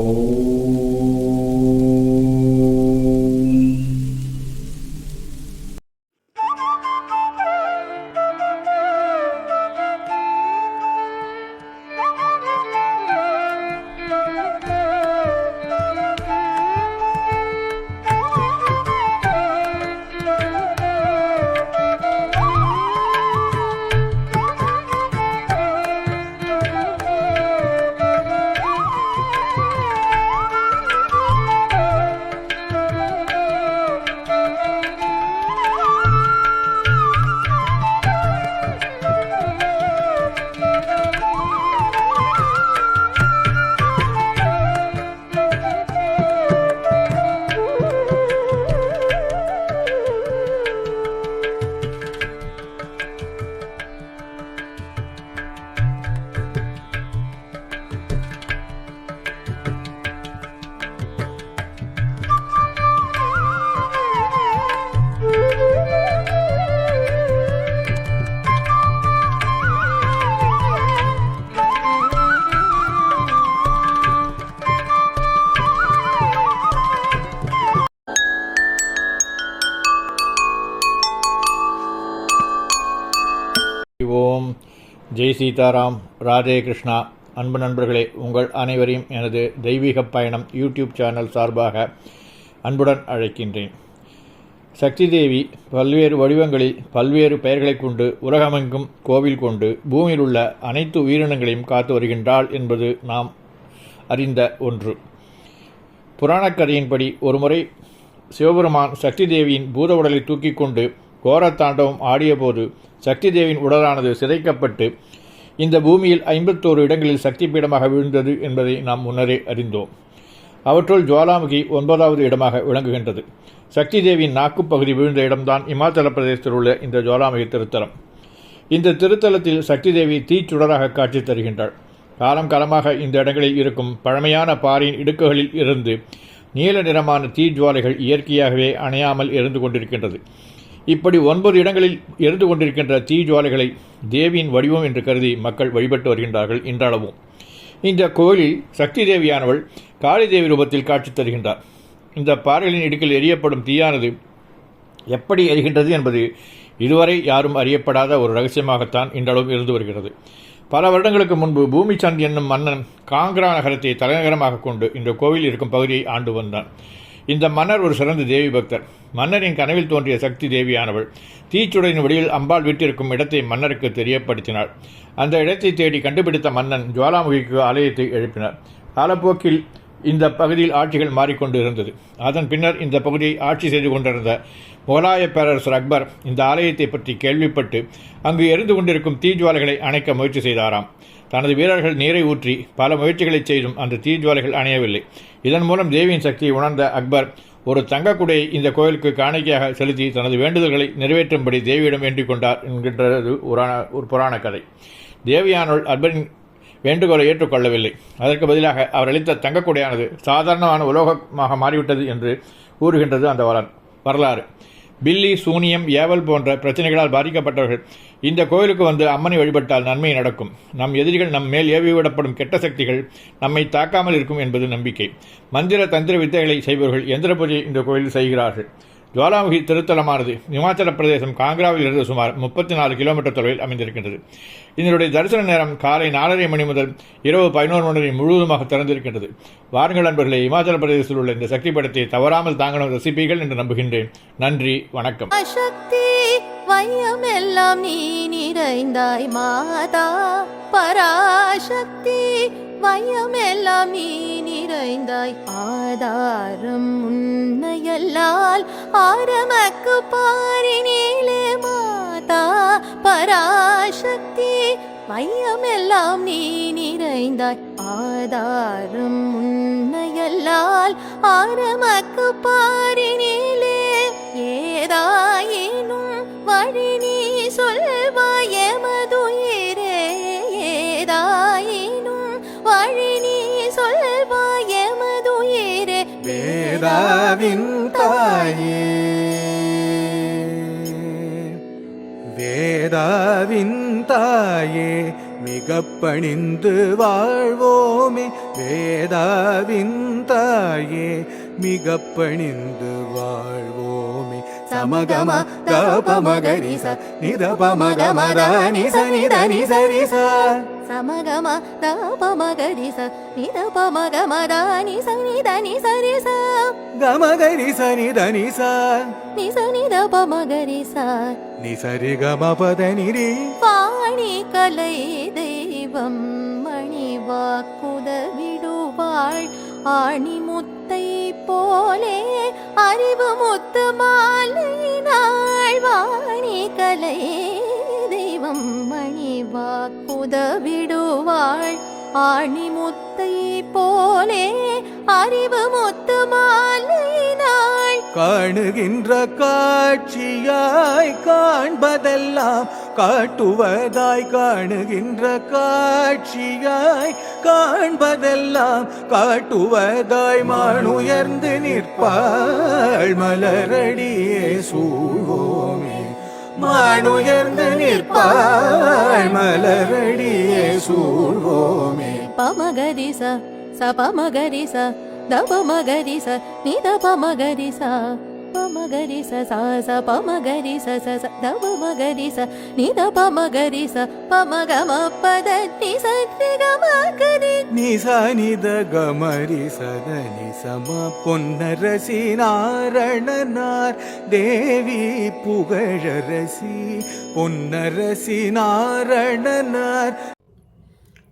Oh. Jai Sitaram Radhe Krishna. அன்பு நண்பர்களே உங்கள் அனைவரையும் எனது தெய்வீக பயணம் யூடியூப் சேனல் சார்பாக அன்புடன் அழைக்கின்றேன். சக்தி தேவி பல்வேறு வடிவங்களில் பல்வேறு பெயர்களைக் கொண்டு உலகமெங்கும் கோவில் கொண்டு பூமியில் உள்ள அனைத்து உயிரினங்களையும் காத்து வருகின்றாள் என்பது நாம் அறிந்த ஒன்று. புராணக்கதையின்படி ஒருமுறை சிவபெருமான் சக்தி தேவியின் பூத உடலை தூக்கிக் கொண்டு கோரத்தாண்டவம் ஆடியபோது சக்தி தேவியின் உடலானது சிதைக்கப்பட்டு இந்த பூமியில் ஐம்பத்தோரு இடங்களில் சக்தி பீடமாக விழுந்தது என்பதை நாம் முன்னரே அறிந்தோம். அவற்றுள் ஜுவாலாமுகி ஒன்பதாவது இடமாக விளங்குகின்றது. சக்தி தேவியின் நாக்குப்பகுதி விழுந்த இடம்தான் இமாச்சல பிரதேசத்தில் உள்ள இந்த ஜுவாலாமுகி திருத்தலம். இந்த திருத்தலத்தில் சக்தி தேவி தீச்சுடராக காட்சி தருகின்றாள். காலம் காலமாக இந்த இடங்களில் இருக்கும் பழமையான பாறையின் இடுக்குகளில் இருந்து நீல நிறமான தீ ஜுவாலைகள் இயற்கையாகவே அணையாமல் இருந்து கொண்டிருக்கின்றது. இப்படி ஒன்பது இடங்களில் எரிந்து கொண்டிருக்கின்ற தீஜுவாலைகளை தேவியின் வடிவம் என்று கருதி மக்கள் வழிபட்டு வருகின்றார்கள் இன்றளவும். இந்த கோயிலில் சக்தி தேவியானவள் காளி தேவி ரூபத்தில் காட்சி தருகின்றார். இந்த பாறைகளின் இடுக்கில் எரியப்படும் தீயானது எப்படி எரிகின்றது என்பது இதுவரை யாரும் அறியப்படாத ஒரு ரகசியமாகத்தான் இன்றளவும் இருந்து வருகிறது. பல வருடங்களுக்கு முன்பு பூமிச்சந்த் என்னும் மன்னன் காங்கிரா நகரத்தை தலைநகரமாக கொண்டு இந்த கோவில் இருக்கும் பகுதியை ஆண்டு வந்தான். இந்த மன்னர் ஒரு சிறந்த தேவி பக்தர். மன்னரின் கனவில் தோன்றிய சக்தி தேவியானவள். தீச்சுடையின் வடிவில் அம்பாள் வீட்டிற்கும் இடத்தை மன்னருக்கு தெரியப்படுத்தினாள். அந்த இடத்தை தேடி கண்டுபிடித்த மன்னன் ஜுவாலாமுகிக்கு ஆலயத்தை எழுப்பினார். காலப்போக்கில் இந்த பகுதியில் ஆட்சிகள் மாறிக்கொண்டு இருந்தது. அதன் பின்னர் இந்த பகுதியை ஆட்சி செய்து கொண்டிருந்த முகலாய பேரரசர் அக்பர் இந்த ஆலயத்தை பற்றி கேள்விப்பட்டு அங்கு எரிந்து கொண்டிருக்கும் தீஜுவாலைகளை அணைக்க முயற்சி செய்தாராம். தனது வீரர்கள் நீரை ஊற்றி பல முயற்சிகளை செய்தும் அந்த தீஜுவாலைகள் அணையவில்லை. இதன் மூலம் தேவியின் சக்தியை உணர்ந்த அக்பர் ஒரு தங்கக்குடையை இந்த கோயிலுக்கு காணிக்கையாக செலுத்தி தனது வேண்டுதல்களை நிறைவேற்றும்படி தேவியிடம் வேண்டிக் கொண்டார் என்கின்றது ஒரு புராண கதை. தேவியானுள் அக்பரின் வேண்டுகோளை ஏற்றுக்கொள்ளவில்லை. அதற்கு பதிலாக அவர் அளித்த தங்கக்குடையானது சாதாரணமான உலோகமாக மாறிவிட்டது என்று கூறுகின்றது அந்த வரலாறு. பில்லி சூனியம் ஏவல் போன்ற பிரச்சனைகளால் பாதிக்கப்பட்டவர்கள் இந்த கோயிலுக்கு வந்து அம்மனை வழிபட்டால் நன்மை நடக்கும். நம் எதிரிகள் நம் மேல் ஏவிவிடப்படும் கெட்ட சக்திகள் நம்மை தாக்காமல் இருக்கும் என்பது நம்பிக்கை. மந்திர தந்திர வித்தைகளை செய்பவர்கள் எந்திர பூஜை இந்த கோயிலில் செய்கிறார்கள். ஜுவாலாமுகி திருத்தலமானது. இமாச்சல பிரதேசம் காங்கிராவிலிருந்து சுமார் முப்பத்தி நாலு கிலோமீட்டர் தொலைவில் அமைந்திருக்கின்றது. இதனுடைய தரிசன நேரம் காலை நாலரை மணி முதல் இரவு பதினோரு மணி முழுவதுமாக திறந்திருக்கின்றது. வாருங்கள் நண்பர்களே இமாச்சல பிரதேசத்தில் உள்ள இந்த சக்தி படத்தை தவறாமல் தாங்கணும் ரசிப்பீர்கள் என்று நம்புகின்றேன். நன்றி வணக்கம். சக்தி வையமெல்லாம் நீ நிறைந்தாய் மாதா. பராசக்தி வையமெல்லாம் நீ நிறைந்தாய். ஆதாரம் உன்னையல்லால் ஆரமக்கு பாரினேலே மாதா. பராசக்தி வையமெல்லாம் நீ நிறைந்தாய். ஆதாரம் உன்னையல்லால் ஆரமக்கு பாரினேலே ஏதாயினும் வழி வேதாவின் தாயே. வேதாவின் தாயே மிக பணிந்து வாழ்வோமே. வேதாவின் தாயே மிக பணிந்து வாழ்வோமே. சமகம கபமகரிச நிதபமகமதானி சனிதனி சரிச సమగమ దపమగరి స నిదపమగమదాని సనిదని సరి స கமகரி சனிதனி ச నిస నిదపమగరి స நிசரி கமபத நிரி வாணி கலை தெய்வம் மணி வாக்குதவிடுவாள் ஆணி முத்தை போலே அறிவு முத்து மாலை நாழ்வாணி கலை தெய்வம் மணி வாக்குதவிடுவாள் ஆணி முத்தை போலே அறிவு முத்து காணுகின்ற காட்சியாய் காண்பதெல்லாம் காட்டுவதாய் காணுகின்ற காட்சியாய் காண்பதெல்லாம் காட்டுவதாய் மானுயர்ந்து நிற்பாள் மலரடியே சூழ்வோமே மானுயர்ந்து நிற்பாள் மலரடியே சூழ்வோமே த மகரி ச நீ த ப மகரி சா ப மகரி ச சா ச ப மகரி ச ச ச த ப மகரி ச நீ த ப மகரி ச தேவி புகழரசி பொன்னரசி